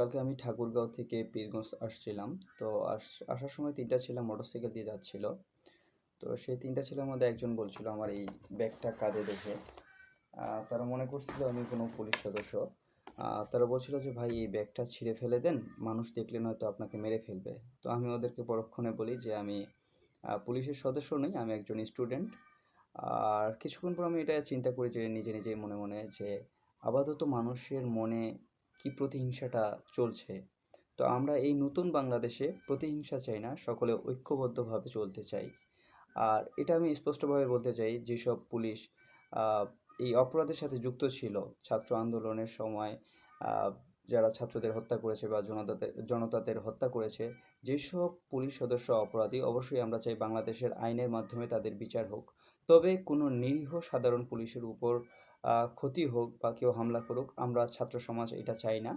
কালকে আমি ঠাকুরগাঁও থেকে পীরগঞ্জ আসছিলাম। তো আস, আসার সময় তিনটা ছেলে মোটরসাইকেল দিয়ে যাচ্ছিল। তো সেই তিনটা ছেলের মধ্যে একজন বলছিল, আমার এই ব্যাগটা কাঁধে দেখে তারা মনে করছিল, আমি কোনো পুলিশ সদস্য। তারা বলছিল যে, ভাই, এই ব্যাগটা ছিঁড়ে ফেলে দেন। মানুষ দেখলে নয়তো আপনাকে মেরে ফেলবে। তো আমি ওদেরকে পরক্ষণে বলি যে, আমি পুলিশের সদস্য নই, আমি একজন স্টুডেন্ট। আর কিছুক্ষণ পর আমি এটা চিন্তা করি যে, নিজে নিজেই মনে মনে যে, আপাতত মানুষের মনে কি প্রতিহিংসাটা চলছে? তো আমরা এই নতুন বাংলাদেশে প্রতিহিংসা চাই না, সকলে ঐক্যবদ্ধভাবে চলতে চাই। আর এটা আমি স্পষ্টভাবে বলতে চাই, যেসব পুলিশ এই অপরাধের সাথে যুক্ত ছিল, ছাত্র আন্দোলনের সময় যারা ছাত্রদের হত্যা করেছে বা জনতাদের জনতাদের হত্যা করেছে, যেসব পুলিশ সদস্য অপরাধী, অবশ্যই আমরা চাই বাংলাদেশের আইনের মাধ্যমে তাদের বিচার হোক। তবে কোনো নিরীহ সাধারণ পুলিশের উপর ক্ষতি হোক বা কেউ হামলা করুক, আমরা ছাত্র সমাজ এটা চাই না।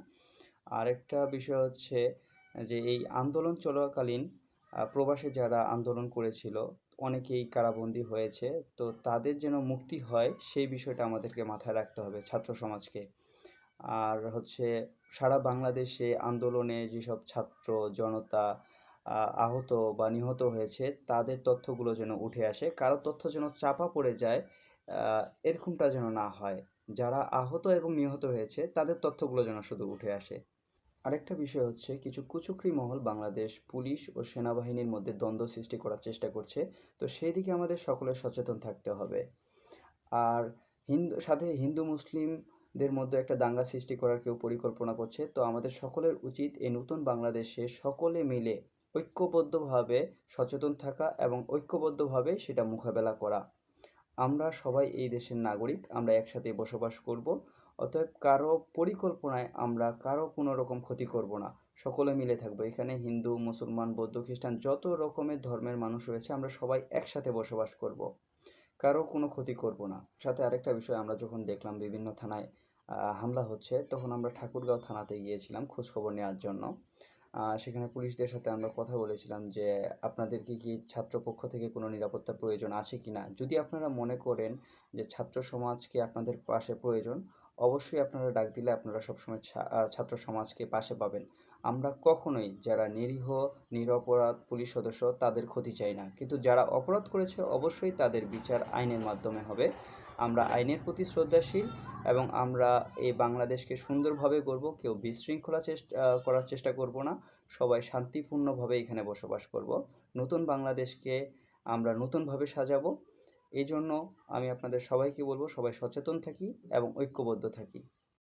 আরেকটা বিষয় হচ্ছে যে, এই আন্দোলন চলাকালীন প্রবাসে যারা আন্দোলন করেছিল, অনেকেই কারাবন্দী হয়েছে, তো তাদের যেন মুক্তি হয়, সেই বিষয়টা আমাদেরকে মাথায় রাখতে হবে ছাত্র সমাজকে। আর হচ্ছে, সারা বাংলাদেশে আন্দোলনে যেসব ছাত্র, জনতা আহত বা নিহত হয়েছে, তাদের তথ্যগুলো যেন উঠে আসে। কারও তথ্য যেন চাপা পড়ে যায় এরকমটা যেন না হয়। যারা আহত এবং নিহত হয়েছে, তাদের তথ্যগুলো যেন শুধু উঠে আসে। আরেকটা বিষয় হচ্ছে, কিছু কুচক্রী মহল বাংলাদেশ পুলিশ ও সেনাবাহিনীর মধ্যে দ্বন্দ্ব সৃষ্টি করার চেষ্টা করছে। তো সেই দিকে আমাদের সকলে সচেতন থাকতে হবে। আর হিন্দু, সাথে হিন্দু মুসলিমদের মধ্যে একটা দাঙ্গা সৃষ্টি করার কেউ পরিকল্পনা করছে। তো আমাদের সকলের উচিত এই নতুন বাংলাদেশে সকলে মিলে ঐক্যবদ্ধভাবে সচেতন থাকা এবং ঐক্যবদ্ধভাবে সেটা মোকাবেলা করা। আমরা সবাই এই দেশের নাগরিক, আমরা একসাথে বসবাস করব। অতএব কারও পরিকল্পনায় আমরা কারও কোনো রকম ক্ষতি করব না। সকলে মিলে থাকব। এখানে হিন্দু, মুসলমান, বৌদ্ধ, খ্রিস্টান যত রকমের ধর্মের মানুষ রয়েছে, আমরা সবাই একসাথে বসবাস করব। কারও কোনো ক্ষতি করব না। সাথে আরেকটা বিষয়, আমরা যখন দেখলাম বিভিন্ন থানায় হামলা হচ্ছে, তখন আমরা ঠাকুরগাঁও থানাতে গিয়েছিলাম খোঁজখবর নেওয়ার জন্য। সেখানে পুলিশদের সাথে আমরা কথা বলেছিলাম যে, আপনাদের কি কি ছাত্র পক্ষ থেকে কোনো নিরাপত্তা প্রয়োজন আছে কি না যদি আপনারা মনে করেন যে ছাত্র সমাজকে আপনাদের পাশে প্রয়োজন, অবশ্যই আপনারা ডাক দিলে আপনারা সবসময় ছাত্র সমাজকে পাশে পাবেন। আমরা কখনোই যারা নিরীহ, নিরপরাধ পুলিশ সদস্য তাদের ক্ষতি চাই না। কিন্তু যারা অপরাধ করেছে, অবশ্যই তাদের বিচার আইনের মাধ্যমে হবে। আমরা আইনের প্রতি শ্রদ্ধাশীল এবং আমরা এই বাংলাদেশকে সুন্দরভাবে গড়ব, কেউ বিশৃঙ্খলা চেষ্টা করার চেষ্টা করব না। সবাই শান্তিপূর্ণভাবে এখানে বসবাস করব। নতুন বাংলাদেশকে আমরা নতুনভাবে সাজাবো। এই জন্য আমি আপনাদের সবাইকে বলব, সবাই সচেতন থাকি এবং ঐক্যবদ্ধ থাকি।